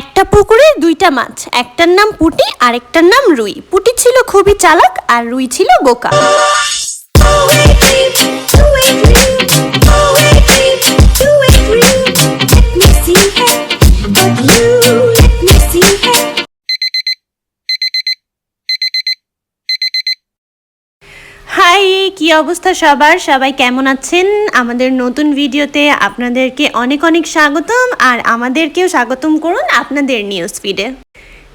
একটা পুকুরে দুইটা মাছ, একটার নাম পুটি আরেকটার নাম রুই। পুটি ছিল খুবই চালাক আর রুই ছিল বোকা। কি অবস্থা সবার? সবাই কেমন আছেন? আমাদের নতুন ভিডিওতে আপনাদেরকে অনেক অনেক স্বাগতম, আর আমাদেরকেও স্বাগতম করুন আপনাদের নিউজ ফিডে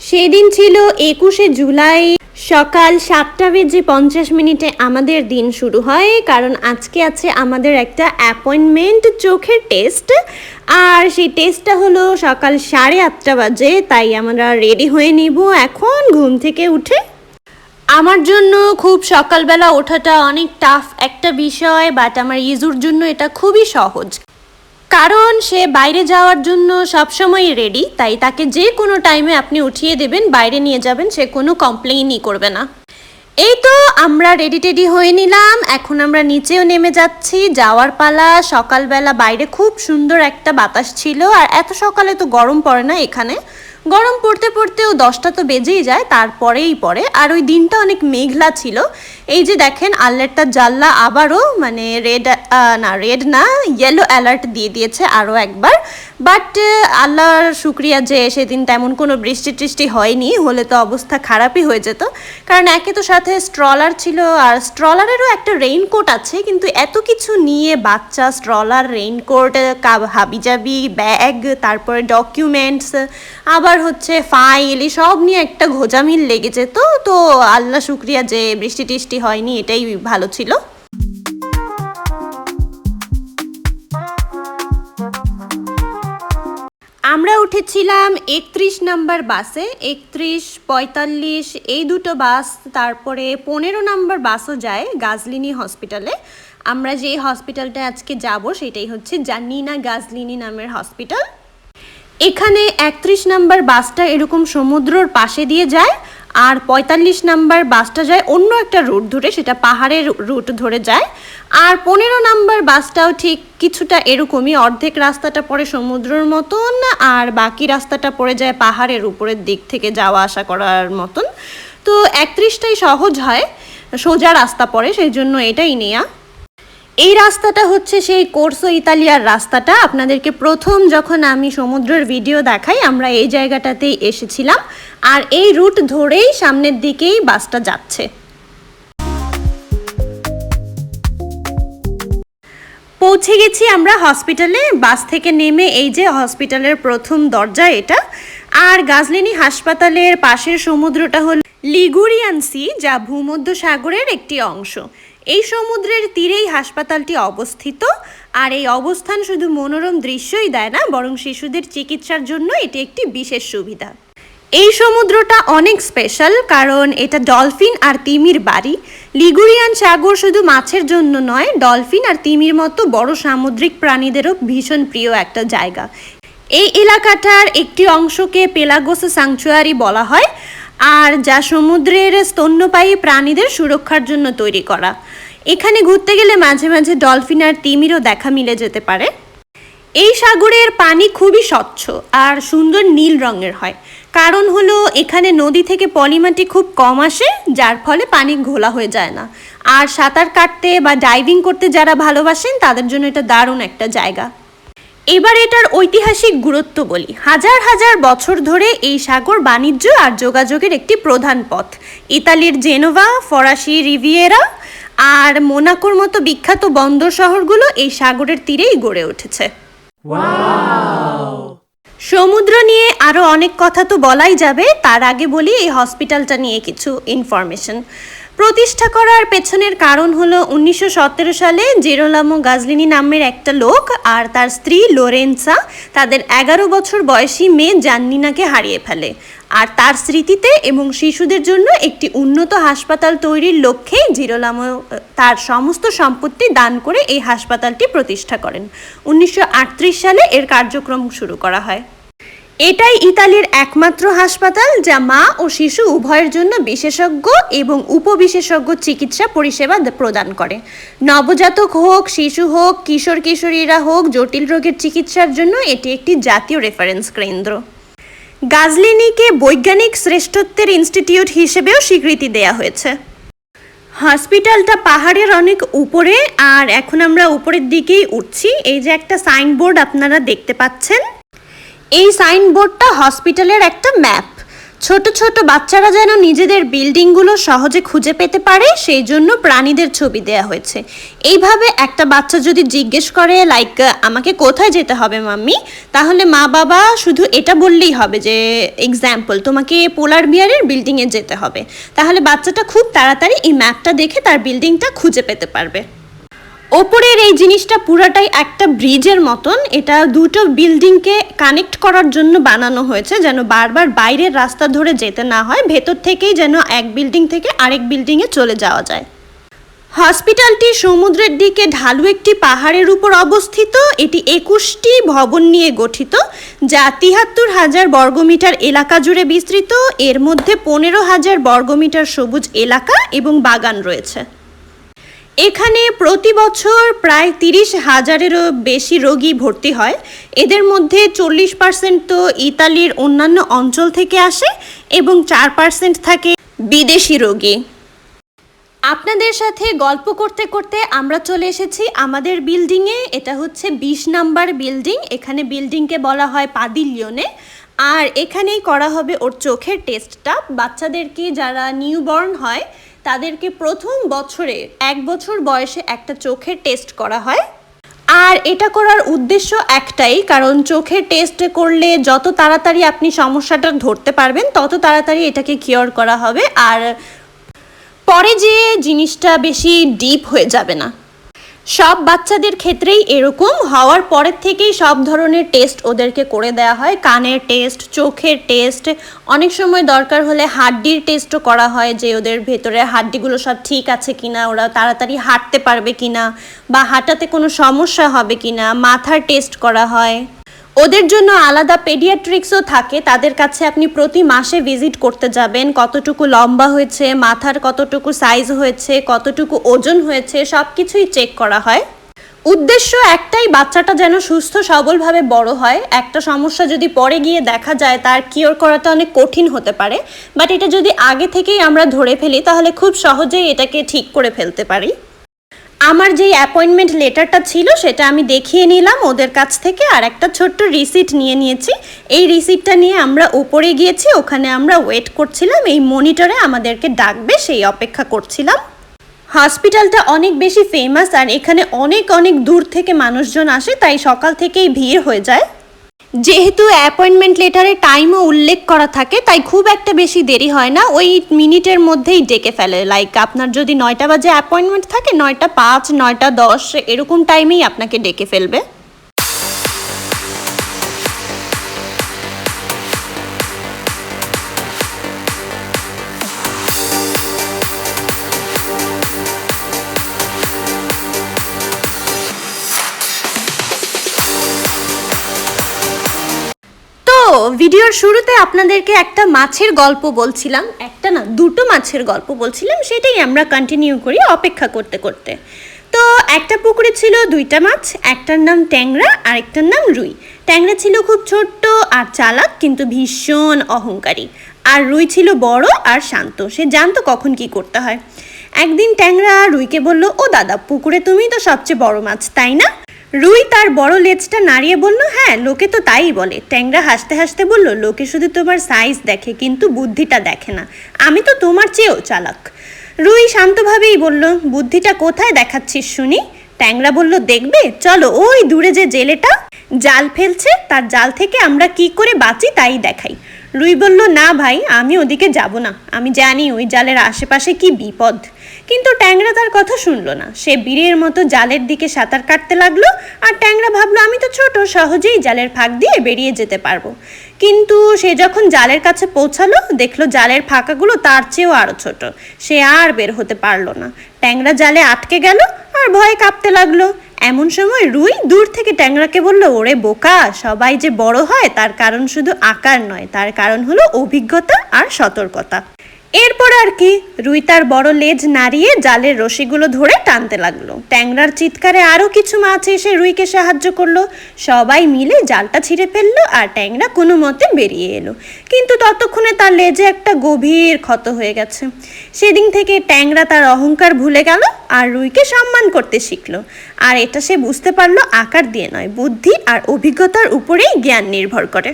সেদিন ছিল একুশে জুলাই, সকাল সাতটা বেজে পঞ্চাশ মিনিটে আমাদের দিন শুরু হয়, কারণ আজকে আছে আমাদের একটা অ্যাপয়েন্টমেন্ট চোখের টেস্ট আর সেই টেস্টটা হলো সকাল সাড়ে আটটা বাজে, তাই আমরা রেডি হয়ে নিব এখন, ঘুম থেকে উঠে। আমার জন্য খুব সকালবেলা ওঠাটা অনেক টাফ একটা বিষয় বাট আমার ইজুর জন্য এটা খুবই সহজ। কারণ সে বাইরে যাওয়ার জন্য সবসময় রেডি তাই তাকে যে কোনো টাইমে আপনি উঠিয়ে দেবেন, বাইরে নিয়ে যাবেন, সে কোনো কমপ্লেইনই করবে না। এই তো আমরা রেডি টেডি হয়ে নিলাম, এখন আমরা নিচেও নেমে যাচ্ছি, যাওয়ার পালা, সকালবেলা বাইরে খুব সুন্দর একটা বাতাস ছিল, আর এত সকালে তো গরম পড়ে না এখানে। গরম পড়তে পড়তেও দশটা তো বেজেই যায়, তারপরেই পড়ে। আর ওই দিনটা অনেক মেঘলা ছিল। এই যে দেখেন আলেরটা জাল্লা আবারও মানে রেড না রেড না ইয়েলো অ্যালার্ট দিয়ে দিয়েছে আরও একবার। বাট আল্লাহর শুক্রিয়া যে সেদিন তেমন কোনো বৃষ্টি টৃষ্টি হয়নি, হলে তো অবস্থা খারাপই হয়ে যেত। কারণ একে তো সাথে স্ট্রলার ছিল, আর স্ট্রলারেরও একটা রেইনকোট আছে, কিন্তু এত কিছু নিয়ে বাচ্চা স্ট্রলার রেইনকোট হাবিজাবি ব্যাগ তারপরে ডকুমেন্টস আবার হচ্ছে ফাইল সব নিয়ে একটা ঘোজামিল লেগে যেত তো আল্লাহ শুক্রিয়া যে বৃষ্টি টিষ্টি হয়নি, এটাই ভালো ছিল। আমরা উঠেছিলাম একত্রিশ নাম্বার বাসে, একত্রিশ, পঁয়তাল্লিশ, এই দুটো বাস, তারপরে পনেরো নাম্বার বাসও যায় গাজলিনি হসপিটালে। আমরা যে হসপিটালটা আজকে যাব, সেটাই হচ্ছে জানিনা গাজলিনি নামের হসপিটাল। এখানে একত্রিশ নাম্বার বাসটা এরকম সমুদ্রর পাশে দিয়ে যায়, আর পঁয়তাল্লিশ নাম্বার বাসটা যায় অন্য একটা রুট ধরে, সেটা পাহাড়ের রুট ধরে যায়। আর পনেরো নাম্বার বাসটাও ঠিক কিছুটা এরকমই, অর্ধেক রাস্তাটা পড়ে সমুদ্রর মতন, আর বাকি রাস্তাটা পড়ে যায় পাহাড়ের উপরের দিক থেকে যাওয়া আসা করার মতন। তো একত্রিশটাই সহজ হয়, সোজা রাস্তা পড়ে, সেই জন্য এটাই নেয়া। এই রাস্তাটা হচ্ছে সেই কোর্সো ইতালিয়ার রাস্তাটা। আপনাদেরকে প্রথম যখন আমি সমুদ্রের ভিডিও দেখাই, আমরা এই জায়গাটাতেই এসেছিলাম। আর এই রুট ধরেই সামনের দিকেই বাসটা যাচ্ছে। পৌঁছে গেছি আমরা হসপিটালে বাস থেকে নেমে এই যে হসপিটালের প্রথম দরজা এটা। আর গাজলিনি হাসপাতালের পাশের সমুদ্রটা হল লিগুরিয়ান সি যা ভূমধ্য সাগরের একটি অংশ। এই সমুদ্রের তীরেই হাসপাতালটি অবস্থিত। আর এই অবস্থান শুধু মনোরম দৃশ্যই দেয় না, বরং শিশুদের চিকিৎসার জন্য এটি একটি বিশেষ সুবিধা। এই সমুদ্রটা অনেক স্পেশাল কারণ এটা ডলফিন আর তিমির বাড়ি। লিগুরিয়ান সাগর শুধু মাছের জন্য নয়, ডলফিন আর তিমির মতো বড় সামুদ্রিক প্রাণীদেরও ভীষণ প্রিয় একটা জায়গা। এই এলাকাটার একটি অংশকে পেলাগোস সাংচুয়ারি বলা হয়, আর যা সমুদ্রের স্তন্যপায়ী প্রাণীদের সুরক্ষার জন্য তৈরি করা। এখানে ঘুরতে গেলে মাঝে মাঝে ডলফিন আর তিমিরও দেখা মিলে যেতে পারে। এই সাগরের পানি খুবই স্বচ্ছ আর সুন্দর নীল রঙের হয়। কারণ হলো, এখানে নদী থেকে পলিমাটি খুব কম আসে, যার ফলে পানি ঘোলা হয়ে যায় না। আর সাঁতার কাটতে বা ডাইভিং করতে যারা ভালোবাসেন, তাদের জন্য এটা দারুণ একটা জায়গা। এবার এটার ঐতিহাসিক গুরুত্ব বলি। হাজার হাজার বছর ধরে এই সাগর বাণিজ্য আর যোগাযোগের একটি প্রধান পথ। ইতালির জেনোভা, ফরাসি রিভিয়েরা আর মোনাকোর মতো বিখ্যাত বন্দর শহরগুলো এই সাগরের তীরেই গড়ে উঠেছে। সমুদ্র নিয়ে আরও অনেক কথা তো বলাই যাবে তার আগে বলি এই হসপিটালটা নিয়ে কিছু ইনফরমেশন প্রতিষ্ঠা করার পেছনের কারণ হলো উনিশশো সালে জেরোলামো গাজলিনি নামের একটা লোক আর তার স্ত্রী লোরেন্সা তাদের এগারো বছর বয়সী মেয়ে জান্নিনাকে হারিয়ে ফেলে। আর তার স্মৃতিতে এবং শিশুদের জন্য একটি উন্নত হাসপাতাল তৈরির লক্ষ্যে জিরোলামো তার সমস্ত সম্পত্তি দান করে এই হাসপাতালটি প্রতিষ্ঠা করেন। উনিশশো আটত্রিশ সালে এর কার্যক্রম শুরু করা হয়। এটাই ইতালির একমাত্র হাসপাতাল যা মা ও শিশু উভয়ের জন্য বিশেষজ্ঞ এবং উপবিশেষজ্ঞ চিকিৎসা পরিষেবা প্রদান করে। নবজাতক হোক, শিশু হোক, কিশোর কিশোরীরা হোক, জটিল রোগের চিকিৎসার জন্য এটি একটি জাতীয় রেফারেন্স কেন্দ্র। গাজলিনিকে বৈজ্ঞানিক শ্রেষ্ঠত্বের ইনস্টিটিউট হিসেবেও স্বীকৃতি দেয়া হয়েছে। হসপিটালটা পাহাড়ের অনেক উপরে, আর এখন আমরা উপরের দিকেই উঠছি। এই যে একটা সাইনবোর্ড আপনারা দেখতে পাচ্ছেন এই সাইনবোর্ডটা হসপিটালের একটা ম্যাপ। ছোট ছোট বাচ্চারা যেন নিজেদের বিল্ডিংগুলো সহজে খুঁজে পেতে পারে, সেই জন্য প্রাণীদের ছবি দেয়া হয়েছে। এইভাবে একটা বাচ্চা যদি জিজ্ঞেস করে লাইক আমাকে কোথায় যেতে হবে, মাম্মি? তাহলে মা বাবা শুধু এটা বললেই হবে যে এক্সাম্পল তোমাকে পোলার বিয়ারের বিল্ডিংয়ে যেতে হবে। তাহলে বাচ্চাটা খুব তাড়াতাড়ি এই ম্যাপটা দেখে তার বিল্ডিংটা খুঁজে পেতে পারবে। ওপরের এই জিনিসটা পুরাটাই একটা ব্রিজের মতন। এটা দুটো বিল্ডিংকে কানেক্ট করার জন্য বানানো হয়েছে, যেন বারবার বাইরের রাস্তা ধরে যেতে না হয়, ভেতর থেকেই যেন এক বিল্ডিং থেকে আরেক বিল্ডিংয়ে চলে যাওয়া যায়। হসপিটালটি সমুদ্রের দিকে ঢালু একটি পাহাড়ের উপর অবস্থিত। এটি একুশটি ভবন নিয়ে গঠিত, যা তিহাত্তর হাজার বর্গমিটার এলাকা জুড়ে বিস্তৃত। এর মধ্যে পনেরো হাজার বর্গমিটার সবুজ এলাকা এবং বাগান রয়েছে। এখানে প্রতি বছর প্রায় তিরিশ হাজারেরও বেশি রোগী ভর্তি হয়। এদের মধ্যে চল্লিশ পার্সেন্ট তো ইতালির অন্যান্য অঞ্চল থেকে আসে এবং চার পার্সেন্ট থাকে বিদেশি রোগী। আপনাদের সাথে গল্প করতে করতে আমরা চলে এসেছি আমাদের বিল্ডিংয়ে। এটা হচ্ছে বিশ নাম্বার বিল্ডিং। এখানে বিল্ডিংকে বলা হয় পাদিলিয়নে। আর এখানেই করা হবে ওর চোখের টেস্টটা। বাচ্চাদেরকে যারা নিউবর্ন হয় তাদেরকে প্রথম বছরে এক বছর বয়সে একটা চোখের টেস্ট করা হয়। আর এটা করার উদ্দেশ্য একটাই, কারণ চোখের টেস্ট করলে যত তাড়াতাড়ি আপনি সমস্যাটা ধরতে পারবেন, তত তাড়াতাড়ি এটাকে কিওর করা হবে। আর পরে যে জিনিসটা বেশি ডিপ হয়ে যাবে না। সব বাচ্চাদের ক্ষেত্রেই এরকম। হওয়ার পরের থেকেই সব ধরনের টেস্ট ওদেরকে করে দেওয়া হয়। কানের টেস্ট চোখের টেস্ট অনেক সময় দরকার হলে হাড্ডির টেস্টও করা হয় যে ওদের ভেতরে হাড্ডিগুলো সব ঠিক আছে কিনা, ওরা তাড়াতাড়ি হাঁটতে পারবে কিনা বা হাঁটাতে কোনো সমস্যা হবে কিনা, মাথার টেস্ট করা হয়। ওদের জন্য আলাদা পেডিয়াট্রিক্সও থাকে। তাদের কাছে আপনি প্রতি মাসে ভিজিট করতে যাবেন। কতটুকু লম্বা হয়েছে, মাথার কতটুকু সাইজ হয়েছে, কতটুকু ওজন হয়েছে সব কিছুই চেক করা হয়। উদ্দেশ্য একটাই, বাচ্চাটা যেন সুস্থ, সবলভাবে বড় হয়। একটা সমস্যা যদি পরে গিয়ে দেখা যায়, তার কিওর করাটা অনেক কঠিন হতে পারে। বাট এটা যদি আগে থেকেই আমরা ধরে ফেলি, তাহলে খুব সহজেই এটাকে ঠিক করে ফেলতে পারি। আমার যেই অ্যাপয়েন্টমেন্ট লেটারটা ছিল, সেটা আমি দেখিয়ে নিলাম, ওদের কাছ থেকে, আর একটা ছোট্ট রিসিট নিয়ে নিয়েছি। এই রিসিটটা নিয়ে আমরা ওপরে গিয়েছি, ওখানে আমরা ওয়েট করছিলাম, এই মনিটরে আমাদেরকে ডাকবে, সেই অপেক্ষা করছিলাম। হসপিটালটা অনেক বেশি ফেমাস আর এখানে অনেক অনেক দূর থেকে মানুষজন আসে, তাই সকাল থেকেই ভিড় হয়ে যায়। যেহেতু অ্যাপয়েন্টমেন্ট লেটারে টাইমও উল্লেখ করা থাকে, তাই খুব একটা বেশি দেরি হয় না। ওই মিনিটের মধ্যেই ডেকে ফেলে। লাইক আপনার যদি নয়টা বাজে অ্যাপয়েন্টমেন্ট থাকে, নয়টা পাঁচ, নয়টা দশ, এরকম টাইমেই আপনাকে ডেকে ফেলবে। ভিডিওর শুরুতে আপনাদেরকে একটা মাছের গল্প বলছিলাম, একটা না, দুটো মাছের গল্প বলছিলাম, সেটাই আমরা কন্টিনিউ করি অপেক্ষা করতে করতে। তো একটা পুকুরে ছিল দুইটা মাছ, একটার নাম ট্যাংরা আর একটার নাম রুই। ট্যাংরা ছিল খুব ছোট্ট আর চালাক, কিন্তু ভীষণ অহংকারী। আর রুই ছিল বড় আর শান্ত, সে জানতো কখন কি করতে হয়। একদিন ট্যাংরা রুইকে বলল, ও দাদা, পুকুরে তুমি তো সবচেয়ে বড় মাছ, তাই না? রুই তার বড় লেজটা নাড়িয়ে বলল হ্যাঁ লোকে তো তাই বলে। ট্যাংরা হাসতে হাসতে বলল, লোকে শুধু তোমার সাইজ দেখে, কিন্তু বুদ্ধিটা দেখে না। আমি তো তোমার চেয়েও চালাক। রুই শান্তভাবেই বলল, বুদ্ধিটা কোথায় দেখাচ্ছিস শুনি? ট্যাংরা বলল, দেখবে? চলো, ওই দূরে যে জেলেটা, জাল ফেলছে, তার জাল থেকে আমরা কি করে বাঁচি তাই দেখাই। রুই বলল, না ভাই, আমি ওদিকে যাব না। আমি জানি ওই জালের আশেপাশে কি বিপদ। কিন্তু ট্যাংরা তার কথা শুনলো না। সে বীরের মতো জালের দিকে সাঁতার কাটতে লাগল আর ট্যাংরা ভাবলো, আমি তো ছোট, সহজেই জালের ফাঁক দিয়ে বেরিয়ে যেতে পারব। কিন্তু সে যখন জালের কাছে পৌঁছালো, দেখল জালের ফাঁকাগুলো তার চেয়েও আরও ছোট। সে আর বের হতে পারল না। ট্যাংরা জালে আটকে গেল আর ভয়ে কাঁপতে লাগল। এমন সময় রুই দূর থেকে ট্যাংরাকে বলল, ওরে বোকা, সবাই যে বড় হয় তার কারণ শুধু আকার নয়, তার কারণ হলো অভিজ্ঞতা আর সতর্কতা। এরপর আর কি, রুই তার বড় লেজ নাড়িয়ে জালের রশিগুলো ধরে টানতে লাগল। ট্যাংরার চিৎকারে আরও কিছু মাছ এসে রুইকে সাহায্য করল। সবাই মিলে জালটা ছিঁড়ে ফেলল আর ট্যাংরা কোনো মতে বেরিয়ে এলো। কিন্তু ততক্ষণে তার লেজে একটা গভীর ক্ষত হয়ে গেছে। সেদিন থেকে ট্যাংরা তার অহংকার ভুলে গেল আর রুইকে সম্মান করতে শিখলো। আর এটা সে বুঝতে পারল আকার দিয়ে নয়, বুদ্ধি আর অভিজ্ঞতার উপরেই জ্ঞান নির্ভর করে।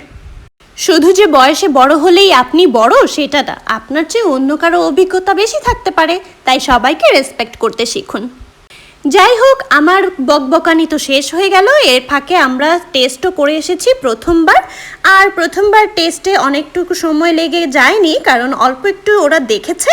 শুধু যে বয়সে বড় হলেই আপনি বড়, সেটা না। আপনার চেয়ে অন্য কারও অভিজ্ঞতা বেশি থাকতে পারে, তাই সবাইকে রেসপেক্ট করতে শিখুন। যাই হোক, আমার বকবকানি তো শেষ হয়ে গেল। এর ফাঁকে আমরা টেস্টও করে এসেছি প্রথমবার। আর প্রথমবার টেস্টে অনেকটুকু সময় লেগে যায়নি, কারণ অল্প একটু ওরা দেখেছে,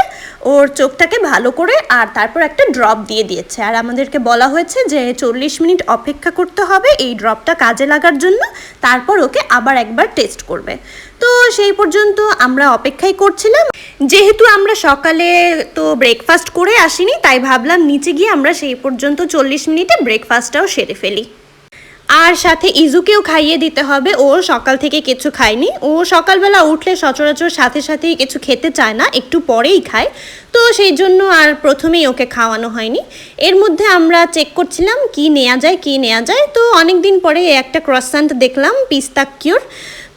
ওর চোখটাকে ভালো করে আর তারপর একটা ড্রপ দিয়ে দিয়েছে। আর আমাদেরকে বলা হয়েছে যে চল্লিশ মিনিট অপেক্ষা করতে হবে এই ড্রপটা কাজে লাগার জন্য, তারপর ওকে আবার একবার টেস্ট করবে। তো সেই পর্যন্ত আমরা অপেক্ষাই করছিলাম। যেহেতু আমরা সকালে তো ব্রেকফাস্ট করে আসিনি, তাই ভাবলাম নিচে গিয়ে আমরা সেই পর্যন্ত চল্লিশ মিনিটে ব্রেকফাস্টটাও সেরে ফেলি। আর সাথে ইজুকেও খাইয়ে দিতে হবে, ও সকাল থেকে কিছু খায়নি। ও সকালবেলা উঠলে সচরাচর সাথে সাথেই কিছু খেতে চায় না, একটু পরেই খায়। তো সেই জন্য আর প্রথমেই ওকে খাওয়ানো হয়নি। এর মধ্যে আমরা চেক করছিলাম কি নেওয়া যায়, কি নেওয়া যায়। তো অনেক দিন পরে একটা ক্রসান্ট দেখলাম পিস্তাকিওর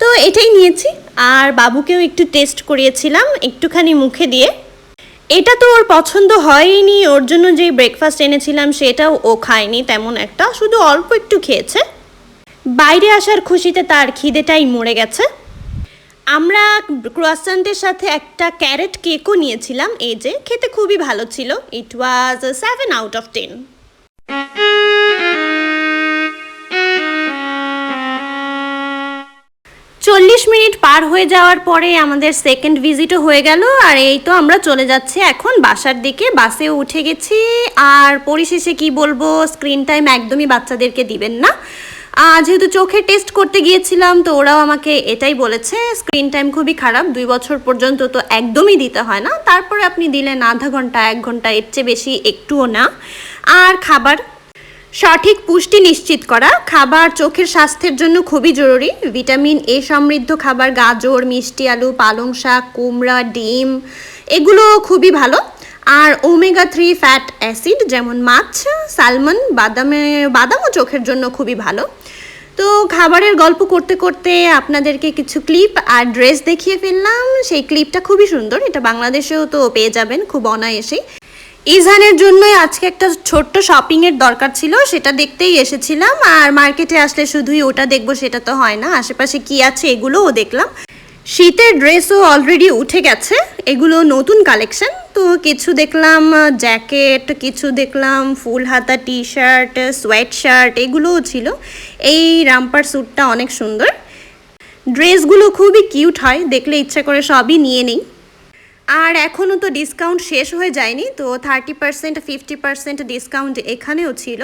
তো এটাই নিয়েছি। আর বাবুকেও একটু টেস্ট করিয়েছিলাম একটুখানি মুখে দিয়ে। এটা তো ওর পছন্দ হয়নি, ওর জন্য যে ব্রেকফাস্ট এনেছিলাম সেটাও ও খায়নি তেমন একটা, শুধু অল্প একটু খেয়েছে। বাইরে আসার খুশিতে তার খিদেটাই মরে গেছে। আমরা ক্রোয়াসান্টের সাথে একটা ক্যারেট কেকও নিয়েছিলাম, এই যে খেতে খুবই ভালো ছিল। It was seven out of ten minute পার হয়ে যাওয়ার পরে আমাদের সেকেন্ড ভিজিটও হয়ে গেল, আর এই তো আমরা চলে যাচ্ছি এখন বাসার দিকে। বাসে উঠে গেছি, আর পরিশেষে কি বলব স্ক্রিন টাইম একদমই বাচ্চাদেরকে দিবেন না। যেহেতু চোখে টেস্ট করতে গিয়েছিলাম, তো ওরাও আমাকে এটাই বলেছে স্ক্রিন টাইম খুবই খারাপ, দুই বছর পর্যন্ত তো একদমই দিতে হয় না। তারপরে আপনি দিলেন আধা ঘণ্টা, এক ঘণ্টা, এর চেয়ে বেশি একটুও না। আর খাবার সঠিক পুষ্টি নিশ্চিত করা। খাবার চোখের স্বাস্থ্যের জন্য খুবই জরুরি। ভিটামিন এ সমৃদ্ধ খাবার গাজর, মিষ্টি আলু, পালং শাক, কুমড়া, ডিম, এগুলো খুবই ভালো। আর ওমেগা থ্রি ফ্যাট অ্যাসিড যেমন মাছ, সালমন, বাদামে, বাদামও চোখের জন্য খুবই ভালো। তো খাবারের গল্প করতে করতে আপনাদেরকে কিছু ক্লিপ আর ড্রেস দেখিয়ে ফেললাম। সেই ক্লিপটা খুবই সুন্দর। এটা বাংলাদেশেও তো পেয়ে যাবেন খুব অনায়াসেই। ইজহানের জন্যই আজকে একটা ছোট্ট শপিং এর দরকার ছিল, সেটা দেখতেই এসেছিলাম। আর মার্কেটে আসলে শুধুই ওটা দেখব, সেটা তো হয় না। আশেপাশে কি আছে এগুলোও দেখলাম। শীতের ড্রেসও অলরেডি উঠে গেছে। এগুলো নতুন কালেকশন তো কিছু দেখলাম, জ্যাকেট, কিছু দেখলাম, ফুল হাতা টি শার্ট সোয়েট শার্ট এগুলোও ছিল। এই রামপার স্যুটটা অনেক সুন্দর। ড্রেসগুলো খুবই কিউট হয়, দেখলে ইচ্ছা করে সবই নিয়ে নিই। আর এখনও তো ডিসকাউন্ট শেষ হয়ে যায়নি, তো thirty percent fifty percent discount এখানেও ছিল।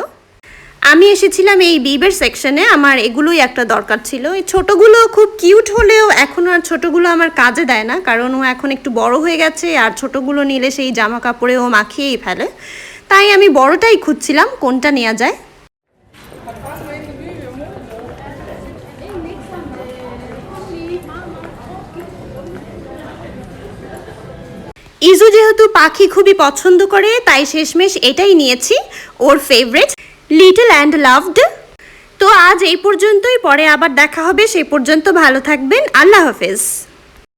আমি এসেছিলাম এই বিবের সেকশনে আমার এগুলোই একটা দরকার ছিল। এই ছোটোগুলো খুব কিউট হলেও এখন আর ছোটোগুলো আমার কাজে দেয় না, কারণ ও এখন একটু বড় হয়ে গেছে, আর ছোটোগুলো নিলে সেই জামা কাপড়ে ও মাখিয়েই ফেলে। তাই আমি বড়টাই খুঁজছিলাম, কোনটা নেওয়া যায়। ইজু যেহেতু পাখি খুবই পছন্দ করে, তাই শেষমেশ এটাই নিয়েছি। ওর ফেভারিট লিটল অ্যান্ড লাভড তো আজ এই পর্যন্তই, পরে আবার দেখা হবে সেই পর্যন্ত ভালো থাকবেন। আল্লাহ হাফেজ।